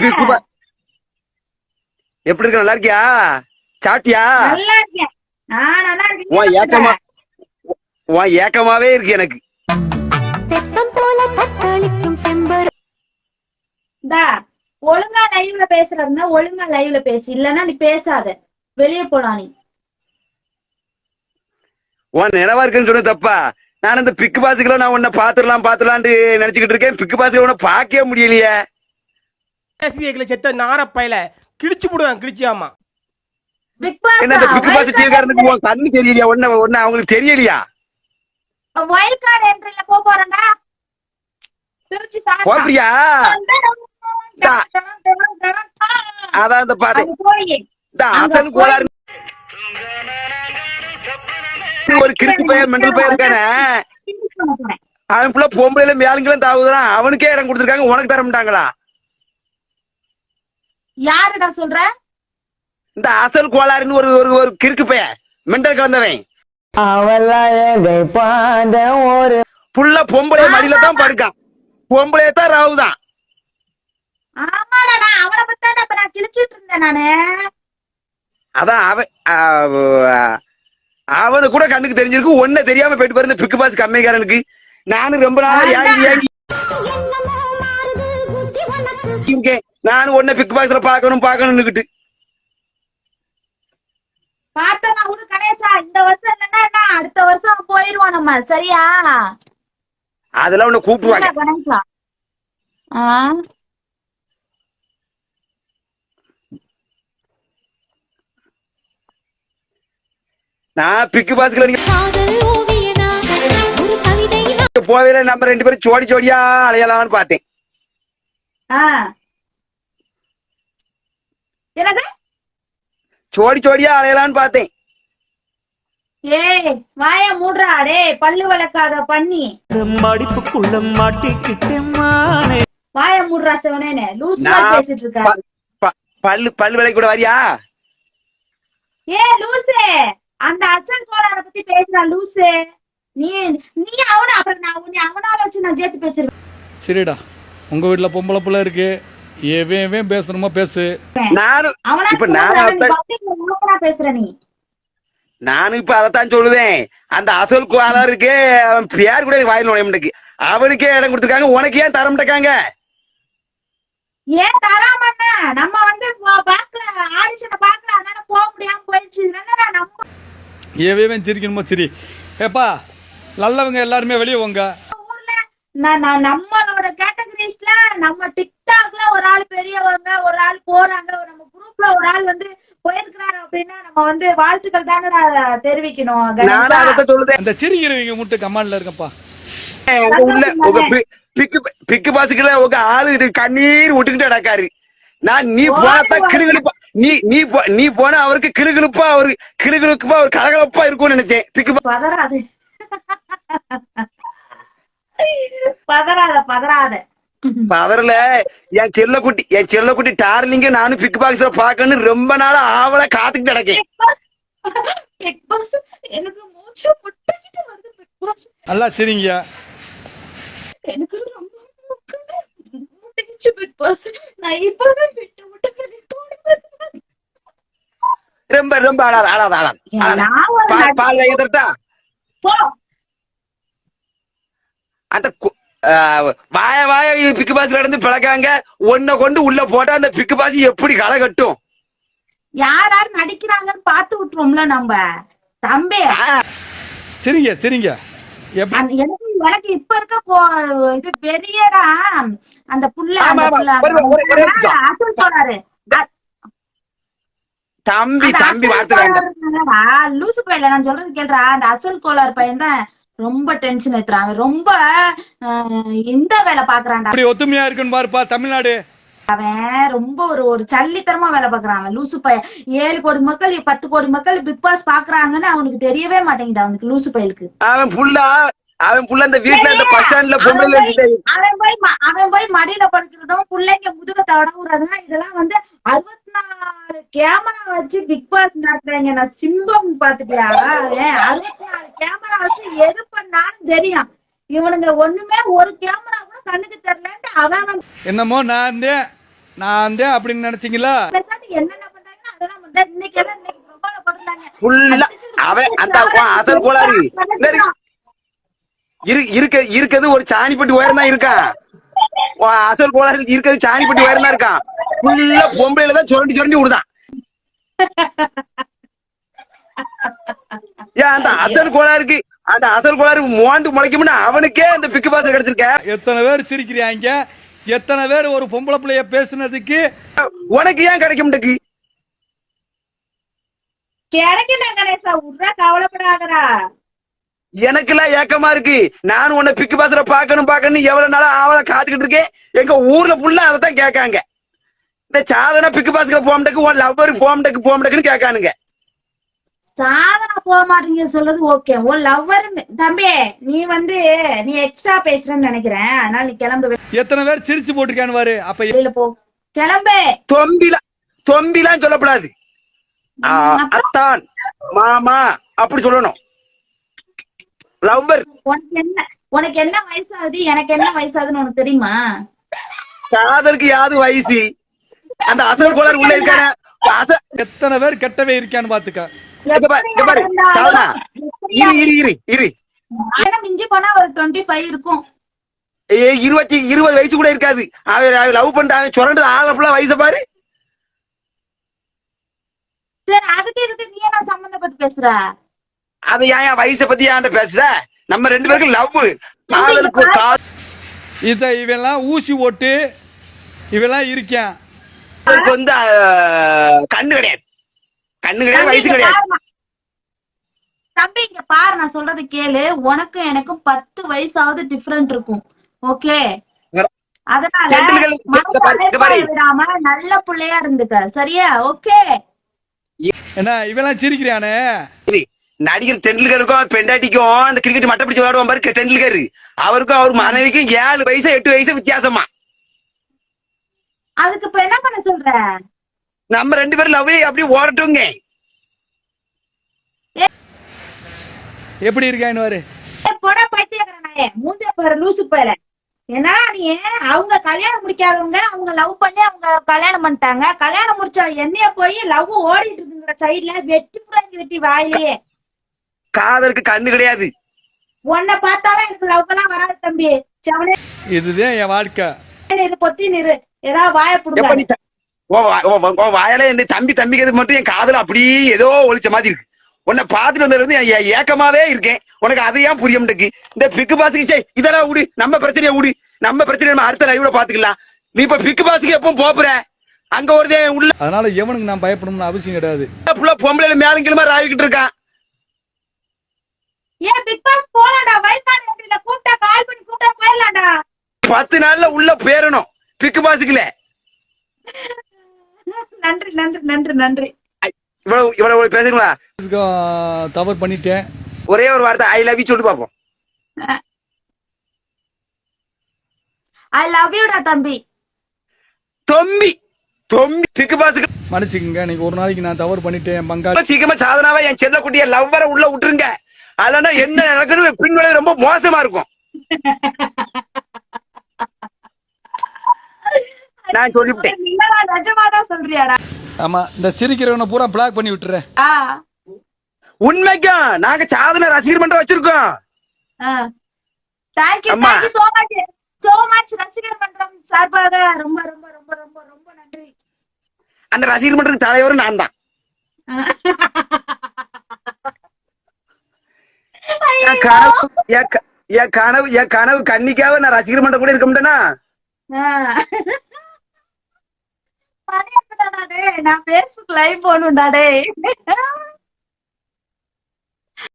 பிக்கு பா- எப்படி இருக்க? நல்லா இருக்கியா? சாப்பிட்டியா? நல்லா உன் ஏக்கமா உன் ஏக்கமாவே இருக்கு எனக்கு. ஒழுங்கா லைவ்ல பேசுறதுன்னா ஒழுங்கா லைவ்ல பேசு. இல்லன்னா நீ பேசாத. வெளிய போலாம் நீ. உன் நினைவா இருக்குன்னு சொன்ன தப்பா. நான் இந்த பிக்கு பாசுகளை நான் உன்னை பாத்துடலாம் பாத்துடலான்ட்டு நினைச்சுக்கிட்டு இருக்கேன். பிக்கு பாசுகளை உன்னை பார்க்கவே முடியலையே. ரசிகைகளை செத்த நாரப்பையில கிழிச்சு பிக் பாஸ் என்ன இந்த டீக்காரனுக்கு உன் கண்ணு தெரியலையா? ஒன்ன ஒன்னு அவங்களுக்கு தெரியலையா? வைல்ட் கார்டு என்ட்ரில போக போறேன்டா. திருச்சி சாட்டா போப்பிரியா அதான் பாட்டு அசல் கோளாறு. ஒரு கிறுக்கு பையன் மெண்டல் பையன் இருக்கானே. அவன் புள்ள பொம்பளையில மேலுங்களும் தாவுதான் அவனுக்கே இடம் கொடுத்துருக்காங்க உனக்கு தர மாட்டாங்களா? யாருடா சொல்ற? இந்த அசல் கோளாறுன்னு ஒரு ஒரு ஒரு கிறுக்கு பையன் மெண்டல் கலந்தவன். ஒரு புள்ள பொம்பளை மடியில தான் படுக்கான் பொம்பளைய தான் ராவுதான். ஆமாடா நான் அவனை பத்தி இப்ப நான் கிழிச்சிட்டு இருந்தேன் நானு. அதான் அவன் அவ- அவனு கூட கண்ணுக்கு தெரிஞ்சிருக்கு ஒன்ன தெரியாம போயிட்டு பாரு இந்த பிக்கு பாஸ் கம்மிக்காரனுக்கு நானும் ரொம்ப நாளா ஏங்கி ஏங்கி. இருக்கேன். நானும் ஒன்ன பிக்கு பாஸ்ல பாக்கணும் பாக்கணும்னுக்கிட்டு பார்த்தா நான் உனக்கு கணேசா இந்த வருஷம் இல்லைன்னா என்ன? அடுத்த வருஷம் போயிருவோம் நம்ம சரியா? அதெல்லாம் உன்னை கூப்பிடுவாங்க. கணேசா. ஆ? நான் பிக்கு பாஸ்ல நீங்க காதல் ஓவியனா? ஒரு கவிதை போவேல நம்ம ரெண்டு பேரும் ஜோடி ஜோடியா அலையலாம்னு பார்த்தேன். ஆ. என்னது ஜோடி ஜோடியா அலையலாம்னு பார்த்தேன். ஏய் வாய மூடுறா டேய் பல்லு வளர்க்காத பண்ணி மடிப்புக்குள்ள மாட்டிக்கிட்டு வாய மூடுறா சிவனேனே லூஸ் பேசிட்டு இருக்காரு பல்லு பல்லு விலை கூட வரியா? ஏ லூசே அந்த அச்சன் கோளார பத்தி பேசுறா லூசு. நீ நீ அவன அப்புறம் நான் உன்னை அவனால வச்சு நான் சேர்த்து பேசிருக்கேன். சரிடா உங்கள் வீட்டில் பொம்பளை பிள்ளை இருக்கு. எவன் எவன் பேசணுமோ? பேசு. நானும் இப்ப நான் பேசுற நீ. நானும் இப்ப அதைத்தான் சொல்லுதேன். அந்த அசல் கோளாறுக்கு அவன் பேர் கூட வாயில் நுழைய மாட்டேங்குது. அவனுக்கே இடம் கொடுத்துருக்காங்க உனக்கு ஏன் தர மாட்டேக்காங்க? ஏன் தராம? நம்ம வந்து பா- பாக்கல ஆடிஷனை பாக்கல அதனால போக முடியாம போயிடுச்சு. நம்ம எவன் சிரிக்கணுமோ? சரி. ஏப்பா நல்லவங்க எல்லாருமே வெளியே வாங்க. ஊர்ல நம்ம டிக்டாக்ல ஒரு ஆள் பெரியவங்க ஒரு ஆள் போறாங்க. நம்ம குரூப்ல ஒரு ஆள் வந்து போயிருக்கிறாரு அப்படின்னா நம்ம வந்து வாழ்த்துக்கள் தானடா தெரிவிக்கணும் அந்த சிரிக்கிறவங்க மட்டும் கமாண்டில் இருக்கப்பா. உள்ள உங்க பிக்கு பிக்கு பாசுக்குள்ள உங்க ஆளு இது கண்ணீர் விட்டுக்கிட்டு அடக்காரு நான் நீ போனதான் கிளுகிழுப்பா நீ நீ நீ போனா அவருக்கு கிளுகிழுப்பா அவரு கிளுகிழுப்பா அவர் கலகலப்பா இருக்கும்னு நினைச்சேன். பிக்கு பதறாது. பதறாத பதறாத. பதறல என் செல்ல குட்டி என் செல்ல குட்டி டார்லிங்க நானும் பிக்கு பாக்ஸ்ல பாக்கணும்னு ரொம்ப நாளா ஆவலா காத்துக்கிட்டு பிக் பிக் பிக் பாஸ் நல்லா சரிங்க. எனக்கு ரொம்ப முட்டிக்கிச்சு பிக் பாஸ் நான் இப்பவே விட்டு விட்டு வெளியே போடுவேன். ரொம்ப ரொம்ப ஆளாத ஆளாத ஆளாத ஆளாத. நான் ஒரு பால் நடிகை. பால் வாங்கி தரட்டா? போ. அந்த வாய வாய பிக்கு பாஸ்ல இருந்து பிளக்காங்க. ஒன்ன கொண்டு உள்ள போட்டா அந்த பிக்கு பாஸ் எப்படி களை கட்டும்? யார் யார் நடிக்கிறாங்கன்னு பார்த்து விட்டுருவோம்ல நம்ம. தம்பி. சரிங்க சரிங்க. எனக்கு எனக்கு இப்ப இருக்க இது பெரியடா. அந்த புள்ள. அசல் அ- தம்பி தம்பி லூசு பையல நான் சொல்றது கேள்றா அந்த அசல் கோளாறு பையன் தான் ரொம்ப டென்ஷன் ஏத்துறான் அவன் ரொம்ப இந்த வேலை பாக்குறான்டா அப்படி ஒத்துமையா இருக்குன்னு பாருப்பா தமிழ்நாடு. அவன் ரொம்ப ஒரு ஒரு சல்லித்தனமா வேலை பாக்குறான் லூசு பையன். ஏழு கோடி மக்கள் பத்து கோடி மக்கள் பிக் பாஸ் பாக்குறாங்கன்னு அவனுக்கு தெரியவே மாட்டேங்குது அவனுக்கு லூசு பயலுக்கு. அவன் புள்ளா அவன் புள்ள அந்த வீட்டுல அந்த பஸ் ஸ்டாண்ட்ல அவன் பொம்பளை போய்- அவன் போய் அவன் போய் மடியில படுக்கிறதும் பிள்ளைங்க முதுக தடவுறதும் இதெல்லாம் வந்து அறுபத்தி கேமரா வச்சு பிக் பாஸ் நடத்துறாங்க. நான் சிம்பம் பாத்துட்டியா ஏன் அறுபத்தி நாலு கேமரா வச்சு எது பண்ணாலும் தெரியும். இவனுங்க ஒண்ணுமே ஒரு கேமரா கூட கண்ணுக்கு தெரியலன்ட்டு அவன் என்னமோ நான் நான் தான் அப்படின்னு நினைச்சீங்களா? என்னென்ன பண்றாங்கன்னா அதெல்லாம் பண்றாங்க. இன்னைக்கு எல்லாம் இன்னைக்கு ப்ரொஃபைல போட்டிருந்தாங்க. ஃபுல்லா அவன் அந்த அசல் கோளாறு. இருக்க இருக்கிறது ஒரு சாணிப்பட்டி உயரம் தான் இருக்கான் அசல் கோளாறு இருக்கிறது சாணிப்பட்டி உயரம் தான் இருக்கான் ஃபுல்லா பொம்பளையில தான் சுரண்டி சுரண்டி விடுதான். ஏன் அந்த அசல் கோளாறுக்கு அந்த அசல் கோளாறு மோண்டு முளைக்கும்னா அவனுக்கே அந்த பிக்கு பாஸ் கிடைச்சிருக்க. எத்தனை பேர் சிரிக்கிறாங்க எத்தனை பேர் ஒரு பொம்பளை பிள்ளைய பேசுனதுக்கு? உனக்கு ஏன் கிடைக்க மாட்டேக்கு கிடைக்கல கணேசா. கவலைப்படாதடா. எனக்கெல்லாம் ஏக்கமா இருக்கு. நானும் உன்னை பிக்கு பாஸ்ல பாக்கணும் பாக்கணும் எவ்வளவு நாளா ஆவல காத்துக்கிட்டு இருக்கேன். எங்க ஊர்ல ஃபுல்லா அதை தான் கேட்காங்க. இந்த சாதனை பிக்கு பாஸ்ல போம்டக்கு உன் லவ்வர் போம்டக்கு போம்டக்குன்னு கேட்கானுங்க. சாதனை போக மாட்டீங்க சொல்றது ஓகே ஓ லவ்வர் தம்பி நீ வந்து நீ எக்ஸ்ட்ரா பேசுறேன்னு நினைக்கிறேன். அதனால நீ கிளம்பு. எத்தனை பேர் சிரிச்சு போட்டிருக்கான்னு பாரு. அப்ப வெளியில போ. கிளம்பு. தொம்பில தொம்பிலாம் சொல்லக்கூடாது ஆ, அத்தான் மாமா அப்படி சொல்லணும். லவ்வர் உனக்கு என்ன உனக்கு என்ன வயசாகுது? எனக்கு என்ன வயசாகுதுன்னு உனக்கு தெரியுமா? காதலுக்கு யாது வயசு? அந்த அசல் கோளாறு உள்ள இருக்கானே? அசல் எத்தனை பேர் கெட்டவே இருக்கான்னு பாத்துக்க. இங்க பாரு, இங்க பாரு, சாதனா. இரு இரு இரு இரு. ஆனா மிஞ்சி போனா ஒரு டுவெண்ட்டி ஃபைவ் இருக்கும். ஏ இருபத்தி இருபது வயசு கூட இருக்காது. அவன் அவன் லவ் பண்ணிட்டு அவன் சுரண்டது ஆள ஃபுல்லா வயசை பாரு. சரி அதுக்கு இதுக்கு நீ என்ன சம்பந்தப்பட்டு பேசுற? அது ஏன் வயசை பத்தி ஏன்டா பேசுற? நம்ம ரெண்டு பேருக்கும் லவ் காதலுக்கு இத இவெல்லாம் ஊசி ஓட்டு இவெல்லாம் இருக்கேன். காதலுக்கு வந்து கண்ணு கிடையாது. கண்ணு கிடையாது வயசு கிடையாது. தம்பி இங்க பாரு நான் சொல்றது கேளு. உனக்கும் எனக்கும் பத்து வயசாவது டிஃபரெண்ட் இருக்கும். ஓகே அதனால விடாம நல்ல புள்ளையா இருந்துக்க. சரியா? ஓகே என்ன இவெல்லாம் சிரிக்கிறானே சரி, நடிகர் டெண்டுல்கருக்கும் பெண்டாட்டிக்கும் அந்த கிரிக்கெட் மட்டை பிடிச்சு விளையாடுவான் பாரு டெண்டுல்கர் அவருக்கும் அவர் மனைவிக்கும் ஏழு வயசு எட்டு வயசு வித்தியாசமா. அதுக்கு இப்ப என்ன பண்ண சொல்ற? நம்ம ரெண்டு பேரும் லவ் அப்படியே ஓடட்டுங்க எப்படி இருக்கான்னு போடா பைத்தியக்காரனாயே. மூஞ்ச பாரு லூசு பயல ஏன்னா நீ? அவங்க கல்யாணம் முடிக்காதவங்க அவங்க லவ் பண்ணி அவங்க கல்யாணம் பண்ணிட்டாங்க. கல்யாணம் முடிச்ச என்னைய போய் லவ் ஓடிட்டு இருக்குங்கிற சைடுல வெட்டி புடாங்கி வெட்டி வாயிலேயே. காதலுக்கு கண்ணு கிடையாது. உன்னை பார்த்தாலே எனக்கு லவ் எல்லாம் வராது தம்பி. செவனே. இதுதான் என் வாழ்க்கை. நிறு பொத்தி நிறு. ஏதாவது வாய எப்ப புடுங்க நீ த- உன் வா- உன் வா- உன் வாயால இந்த தம்பி தம்பிக்கிறது மட்டும் என் காதுல அப்படியே ஏதோ ஒழிச்ச மாதிரி இருக்கு. உன்னை பார்த்துட்டு வந்ததுல இருந்து ஏக்கமாவே இருக்கேன். உனக்கு அது ஏன் புரிய மாட்டேங்குது இந்த பிக்கு பாஸுக்கு சே இதெல்லாம் விடு. நம்ம பிரச்சனையை விடு. நம்ம பிரச்சனையை நம்ம அடுத்த லைவ்ல பாத்துக்கலாம் நீ இப்ப பிக்கு பாஸுக்கு எப்பவும் போப்புற? அங்க ஒருதே உள்ள அதனால எவனுக்கு நான் பயப்படணும்னு அவசியம் கிடையாது. புள்ள பொம்பளைல மேலங்கிலுமா ராவிக்கிட்டு இருக்கான். ஏன் பிக் பாஸ் போலாம்டா. வயசான என்ட்ரில கூப்பிட்டா கால் பண்ணி கூப்பிட்டா போயிடலாம்டா. பத்து நாள்ல உள்ள பேரணும். பிக்கு பாஸுக்குல. நன்றி நன்றி நன்றி நன்றி. இவ்வளவு இவ்வளவு பேசுங்களா தவறு பண்ணிட்டேன். ஒரே ஒரு வார்த்தை ஐ லவ் யூ சொல்லிட்டு பாப்போம். ஐ லவ் யூடா தம்பி. தொம்பி தொம்பி பிக்கு பாஸுக்கு. மன்னிச்சுக்கங்க இன்னைக்கு ஒரு நாளைக்கு நான் தவறு பண்ணிட்டேன் பங்காளி. சீக்கிரமா சாதனாவா என் செல்ல குட்டிய லவ்வரை உள்ள விட்டுருங்க. அதனா என்ன நடக்குன்னு பின்விளைவு ரொம்ப மோசமா இருக்கும். நான் சொல்லிவிட்டேன். நிஜமாதான் சொல்றியாடா. ஆமா இந்த சிரிக்கிறவனை பூரா பிளாக் பண்ணி விட்டுறேன். உண்மைக்கும் நாங்க சாதனை ரசிகர் மன்றம் வச்சிருக்கோம். தேங்க்யூ அம்மா. Thank you so much so much ரசிகர் மன்றம் சார்பாக ரொம்ப ரொம்ப ரொம்ப ரொம்ப ரொம்ப நன்றி. அந்த ரசிகர் மன்றத்துக்கு தலைவரும் நான் தான். என் கனவு என் கனவு என் கனவு கன்னிக்காக நான் ரசிகர் மன்றம் கூட இருக்க மாட்டேனா? நான் பேஸ்புக் லைவ் போகணும்டா டேய்.